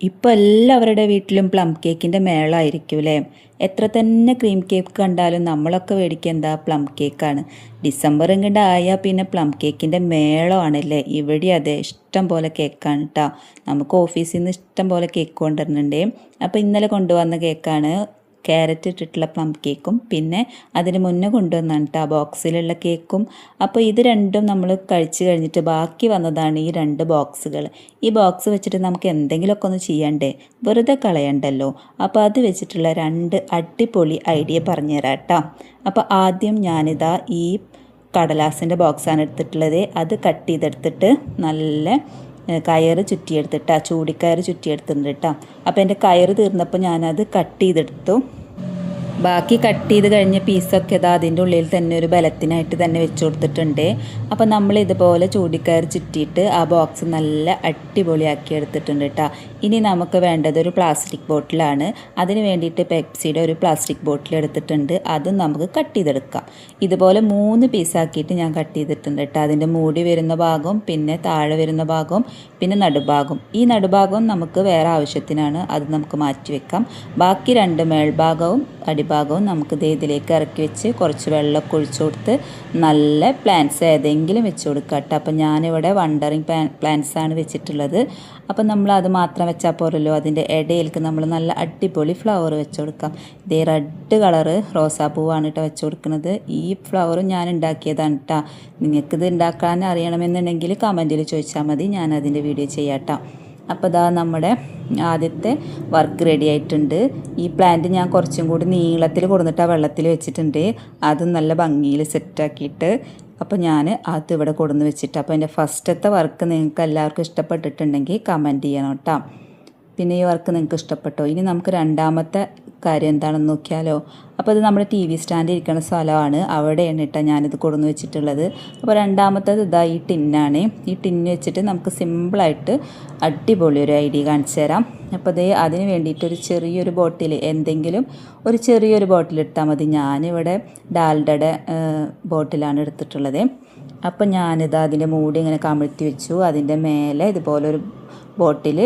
ഇപ്പോൾ എല്ലാവരുടെ വീട്ടിലും പ്ലം കേക്കിന്റെ മേളായിരിക്കും അല്ലേ എത്ര തന്നെ ക്രീം കേക്ക് കണ്ടാലും നമ്മളൊക്കെ മേടിക്കുക എന്താ പ്ലം കേക്കാണ് ഡിസംബർ ഇങ്ങോട്ട് ആയാൽ പിന്നെ പ്ലം കേക്കിന്റെ മേളമാണല്ലേ? ഇവിടെ അതെ ഇഷ്ടം പോലെ കേക്കാണ് കേട്ടോ നമുക്ക് ഓഫീസിൽ നിന്ന് ഇഷ്ടം പോലെ കേക്ക് കൊണ്ടുവരുന്നുണ്ട്. അപ്പോൾ ഇന്നലെ കൊണ്ടുവന്ന കേക്കാണ് ക്യാരറ്റ് ഇട്ടിട്ടുള്ള പ്ലം കേക്കും പിന്നെ അതിന് മുന്നേ കൊണ്ടുവന്നാണ് കേട്ടോ ആ ബോക്സിലുള്ള കേക്കും അപ്പോൾ ഇത് രണ്ടും നമ്മൾ കഴിച്ച് കഴിഞ്ഞിട്ട് ബാക്കി വന്നതാണ് ഈ രണ്ട് ബോക്സുകൾ ഈ ബോക്സ് വെച്ചിട്ട് നമുക്ക് എന്തെങ്കിലുമൊക്കെ ഒന്ന് ചെയ്യണ്ടേ? വെറുതെ കളയണ്ടല്ലോ. അപ്പോൾ അത് വെച്ചിട്ടുള്ള രണ്ട് അടിപൊളി ഐഡിയ പറഞ്ഞുതരാം കേട്ടോ അപ്പോൾ ആദ്യം ഞാനിതാ ഈ കടലാസിന്റെ ബോക്സാണ് എടുത്തിട്ടുള്ളത്. അത് കട്ട് ചെയ്തെടുത്തിട്ട് നല്ല കയറ് ചുറ്റിയെടുത്തിട്ടാ ചൂടിക്കയർ ചുറ്റിയെടുത്തിട്ടുണ്ട് കേട്ടോ അപ്പോൾ എന്റെ കയറ് തീർന്നപ്പോൾ ഞാനത് കട്ട് ചെയ്തെടുത്തു. ബാക്കി കട്ട് ചെയ്ത് കഴിഞ്ഞ പീസൊക്കെ ഇതാ അതിന്റെ ഉള്ളിൽ തന്നെ ഒരു ബലത്തിനായിട്ട് തന്നെ വെച്ച് കൊടുത്തിട്ടുണ്ട്. അപ്പോൾ നമ്മൾ ഇതുപോലെ ചൂടിക്കയറി ചുറ്റിയിട്ട് ആ ബോക്സ് നല്ല അടിപൊളിയാക്കി എടുത്തിട്ടുണ്ട് കേട്ടോ ഇനി നമുക്ക് വേണ്ടത് ഒരു പ്ലാസ്റ്റിക് ബോട്ടിലാണ് അതിന് വേണ്ടിയിട്ട് പെപ്സിയുടെ ഒരു പ്ലാസ്റ്റിക് ബോട്ടിൽ എടുത്തിട്ടുണ്ട്. അതും നമുക്ക് കട്ട് ചെയ്തെടുക്കാം. ഇതുപോലെ മൂന്ന് പീസാക്കിയിട്ട് ഞാൻ കട്ട് ചെയ്തിട്ടുണ്ട് കേട്ടോ അതിന്റെ മൂടി വരുന്ന ഭാഗവും പിന്നെ താഴെ വരുന്ന ഭാഗവും പിന്നെ നടുഭാഗം ഈ നടുഭാഗവും നമുക്ക് വേറെ ആവശ്യത്തിനാണ്. അത് നമുക്ക് മാറ്റി വെക്കാം. ബാക്കി രണ്ട് മേൽഭാഗവും അടിഭാഗവും നമുക്ക് ദേ ഇതിലേക്ക് ഇറക്കി വെച്ച് കുറച്ച് വെള്ളമൊക്കെ ഒഴിച്ചു കൊടുത്ത് നല്ല പ്ലാന്റ്സ് ഏതെങ്കിലും വെച്ച് കൊടുക്കുക കേട്ടോ അപ്പം ഞാനിവിടെ വണ്ടറിങ് പ്ലാന്റ്സ് ആണ് വെച്ചിട്ടുള്ളത്. അപ്പം നമ്മൾ അത് മാത്രം വെച്ചാൽ പോരല്ലോ. അതിന്റെ ഇടയിലേക്ക് നമ്മൾ നല്ല അടിപൊളി ഫ്ലവർ വെച്ച് കൊടുക്കാം. ഇതേ റെഡ് കളറ് റോസാപ്പൂവാണ് കേട്ടോ വെച്ച് കൊടുക്കുന്നത്. ഈ ഫ്ലവറും ഞാൻ ഉണ്ടാക്കിയതാണ് കേട്ടോ നിങ്ങൾക്കിത് ഉണ്ടാക്കാൻ അറിയണമെന്നുണ്ടെങ്കിൽ കമന്റിൽ ചോദിച്ചാൽ മതി. ഞാൻ അതിന്റെ വീഡിയോ ചെയ്യാം കേട്ടോ അപ്പോൾ ഇതാ നമ്മുടെ ആദ്യത്തെ വർക്ക് റെഡി ആയിട്ടുണ്ട്. ഈ പ്ലാന്റ് ഞാൻ കുറച്ചും കൂടി നീളത്തിൽ കൊടുത്തിട്ട് ആ വെള്ളത്തിൽ വെച്ചിട്ടുണ്ട്. അത് നല്ല ഭംഗിയിൽ സെറ്റാക്കിയിട്ട് അപ്പോൾ ഞാൻ അത് ഇവിടെ കൊടുന്ന് വെച്ചിട്ട് അപ്പോൾ എന്റെ ഫസ്റ്റത്തെ വർക്ക് നിങ്ങൾക്ക് എല്ലാവർക്കും ഇഷ്ടപ്പെട്ടിട്ടുണ്ടെങ്കിൽ കമന്റ് ചെയ്യണം കേട്ടോ. പിന്നെ ഈ വർക്ക് നിങ്ങൾക്ക് ഇഷ്ടപ്പെട്ടോ? ഇനി നമുക്ക് രണ്ടാമത്തെ കാര്യം എന്താണെന്ന് നോക്കിയാലോ. അപ്പോൾ ഇത് നമ്മുടെ ടി വി സ്റ്റാൻഡ് ഇരിക്കുന്ന സ്ഥലമാണ്. അവിടെയാണ് കേട്ടോ ഞാനിത് കൊടുന്ന് വെച്ചിട്ടുള്ളത്. അപ്പോൾ രണ്ടാമത്തേത് ഇതാ ഈ ടിന്നാണ് ഈ ടിന്ന് വെച്ചിട്ട് നമുക്ക് സിമ്പിളായിട്ട് അടിപൊളി ഒരു ഐഡിയ കാണിച്ചു തരാം. അപ്പോൾ ദേ അതിന് വേണ്ടിയിട്ട് ഒരു ചെറിയൊരു ബോട്ടിൽ എന്തെങ്കിലും ഒരു ചെറിയൊരു ബോട്ടിൽ എടുത്താൽ മതി. ഞാനിവിടെ ഡാൽഡയുടെ ബോട്ടിലാണ് എടുത്തിട്ടുള്ളത്. അപ്പോൾ ഞാനിത് അതിന്റെ മൂടി ഇങ്ങനെ കമിഴ്ത്തി വെച്ചു. അതിന്റെ മേലെ ഇതുപോലൊരു ബോട്ടിൽ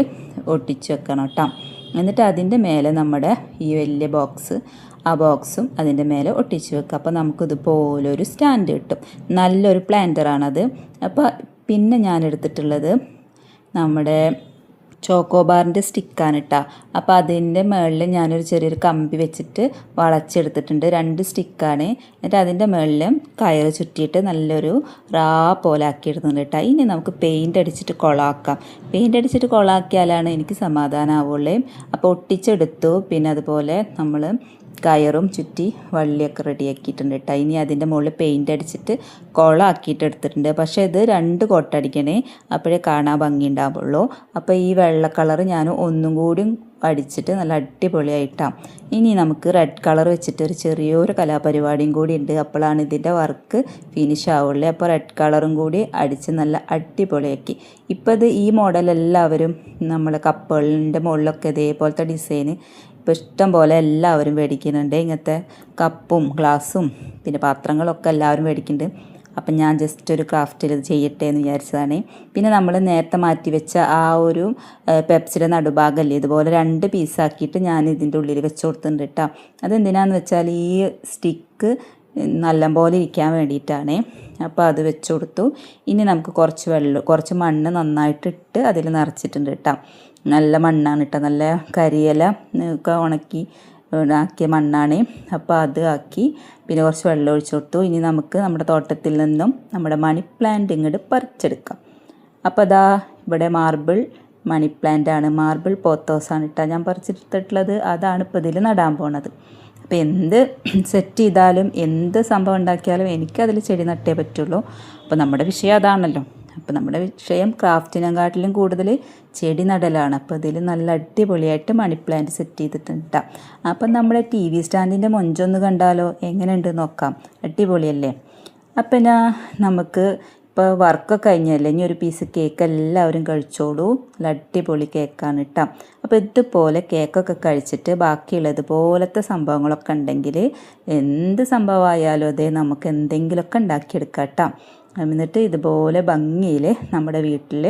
ഒട്ടിച്ചു വെക്കണം കേട്ടോ. എന്നിട്ട് അതിന്റെ മേലെ നമ്മുടെ ഈ വലിയ ബോക്സ് ആ ബോക്സും അതിന്റെ മേലെ ഒട്ടിച്ച് വെക്കുക. അപ്പോൾ നമുക്കിതുപോലെ ഒരു സ്റ്റാൻഡ് കിട്ടും. നല്ലൊരു പ്ലാന്ററാണത് അപ്പോൾ പിന്നെ ഞാൻ എടുത്തിട്ടുള്ളത് നമ്മുടെ ചോക്കോബാറിന്റെ സ്റ്റിക്കാണ് കേട്ടോ അപ്പോൾ അതിന്റെ മുകളിൽ ഞാനൊരു ചെറിയൊരു കമ്പി വെച്ചിട്ട് വളച്ചെടുത്തിട്ടുണ്ട്. രണ്ട് സ്റ്റിക്കാണ് എന്നിട്ട് അതിന്റെ മുകളിൽ കയറ് ചുറ്റിയിട്ട് നല്ലൊരു റാ പോലെ ആക്കിയിടുന്നുണ്ട് കേട്ടോ ഇനി നമുക്ക് പെയിന്റ് അടിച്ചിട്ട് കൊളാക്കാം. പെയിന്റ് അടിച്ചിട്ട് കൊളാക്കിയാലാണ് എനിക്ക് സമാധാനമാവുള്ളൂ അപ്പോൾ ഒട്ടിച്ചെടുത്തു. പിന്നെ അതുപോലെ നമ്മൾ കയറും ചുറ്റി വള്ളിയൊക്കെ റെഡിയാക്കിയിട്ടുണ്ട് കേട്ടോ ഇനി അതിന്റെ മുകളിൽ പെയിന്റ് അടിച്ചിട്ട് കുളമാക്കിയിട്ട് എടുത്തിട്ടുണ്ട്. പക്ഷേ ഇത് രണ്ട് കൊട്ടടിക്കണേ അപ്പോഴേ കാണാൻ ഭംഗി ഉണ്ടാവുള്ളൂ. അപ്പോൾ ഈ വെള്ള കളർ ഞാൻ ഒന്നും കൂടി അടിച്ചിട്ട് നല്ല അടിപൊളിയായിട്ടാണ് ഇനി നമുക്ക് റെഡ് കളർ വെച്ചിട്ട് ഒരു ചെറിയൊരു കലാപരിപാടിയും കൂടി ഉണ്ട്. അപ്പോഴാണ് ഇതിന്റെ വർക്ക് ഫിനിഷ് ആവുള്ളൂ. അപ്പോൾ റെഡ് കളറും കൂടി അടിച്ച് നല്ല അടിപൊളിയാക്കി. ഇപ്പോൾ ഇത് ഈ മോഡൽ എല്ലാവരും നമ്മൾ കപ്പുകളിന്റെ മുകളിലൊക്കെ ഇതേപോലത്തെ ഡിസൈൻ ഇപ്പോൾ ഇഷ്ടം പോലെ എല്ലാവരും മേടിക്കുന്നുണ്ട്. ഇങ്ങനത്തെ കപ്പും ഗ്ലാസ്സും പിന്നെ പാത്രങ്ങളൊക്കെ എല്ലാവരും മേടിക്കുന്നുണ്ട്. അപ്പം ഞാൻ ജസ്റ്റ് ഒരു ക്രാഫ്റ്റിൽ ചെയ്യട്ടെ എന്ന് വിചാരിച്ചതാണ്. പിന്നെ നമ്മൾ നേരത്തെ മാറ്റി വെച്ച ആ ഒരു പെപ്സിയുടെ നടുഭാഗമല്ലേ ഇതുപോലെ രണ്ട് പീസാക്കിയിട്ട് ഞാൻ ഇതിന്റെ ഉള്ളിൽ വെച്ച് കൊടുത്തിട്ടുണ്ട് കേട്ടോ അതെന്തിനാന്ന് വെച്ചാൽ ഈ സ്റ്റിക്ക് നല്ലപോലെ ഇരിക്കാൻ വേണ്ടിയിട്ടാണ്. അപ്പോൾ അത് വെച്ച് കൊടുത്തു. ഇനി നമുക്ക് കുറച്ച് വെള്ളം കുറച്ച് മണ്ണ് നന്നായിട്ട് ഇട്ട് അതിൽ നിറച്ചിട്ടുണ്ട് കേട്ടോ നല്ല മണ്ണാണ് കേട്ടോ നല്ല കരിയില ഒക്കെ ഉണക്കി ആക്കിയ മണ്ണാണ്. അപ്പോൾ അത് ആക്കി പിന്നെ കുറച്ച് വെള്ളം ഒഴിച്ചു കൊടുത്തു. ഇനി നമുക്ക് നമ്മുടെ തോട്ടത്തിൽ നിന്നും നമ്മുടെ മണി പ്ലാന്റ് ഇങ്ങോട്ട് പറിച്ചെടുക്കാം. അപ്പോൾ അതാ ഇവിടെ മാർബിൾ മണി പ്ലാന്റ് ആണ്. മാർബിൾ പോത്തോസാണ് ഇട്ടാൽ ഞാൻ പറിച്ചെടുത്തിട്ടുള്ളത്. അതാണ് ഇപ്പോൾ ഇതിൽ നടാൻ പോണത്. അപ്പോൾ എന്ത് സെറ്റ് ചെയ്താലും എന്ത് സംഭവം ഉണ്ടാക്കിയാലും എനിക്കതിൽ ചെടി നട്ടേ പറ്റുള്ളൂ. അപ്പോൾ നമ്മുടെ വിഷയം അതാണല്ലോ. അപ്പോൾ നമ്മുടെ വിഷയം ക്രാഫ്റ്റിനെക്കാട്ടിലും കൂടുതൽ ചെടി നടലാണ് അപ്പോൾ ഇതിൽ നല്ല അടിപൊളിയായിട്ട് മണി പ്ലാന്റ് സെറ്റ് ചെയ്തിട്ടുണ്ട്. അപ്പം നമ്മുടെ ടി വി സ്റ്റാൻഡിന്റെ മൊഞ്ചൊന്ന് കണ്ടാലോ? എങ്ങനെയുണ്ട് നോക്കാം. അടിപൊളിയല്ലേ? അപ്പം നമുക്ക് ഇപ്പോൾ വർക്ക് കഴിഞ്ഞല്ലേ ഇനി ഒരു പീസ് കേക്ക് എല്ലാവരും കഴിച്ചോളൂ. നല്ല അടിപൊളി കേക്കാണ് കേട്ടോ അപ്പോൾ ഇതുപോലെ കേക്കൊക്കെ കഴിച്ചിട്ട് ബാക്കിയുള്ളത് പോലത്തെ സംഭവങ്ങളൊക്കെ ഉണ്ടെങ്കിൽ എന്ത് സംഭവമായാലും അതേ നമുക്ക് എന്തെങ്കിലുമൊക്കെ ഉണ്ടാക്കിയെടുക്കാം കേട്ടോ എന്നിട്ട് ഇതുപോലെ ഭംഗിയിൽ നമ്മുടെ വീട്ടിൽ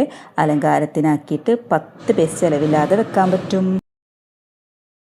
അലങ്കാരത്തിനാക്കിയിട്ട് പത്ത് പേസ് ചിലവില്ലാതെ വെക്കാൻ പറ്റും.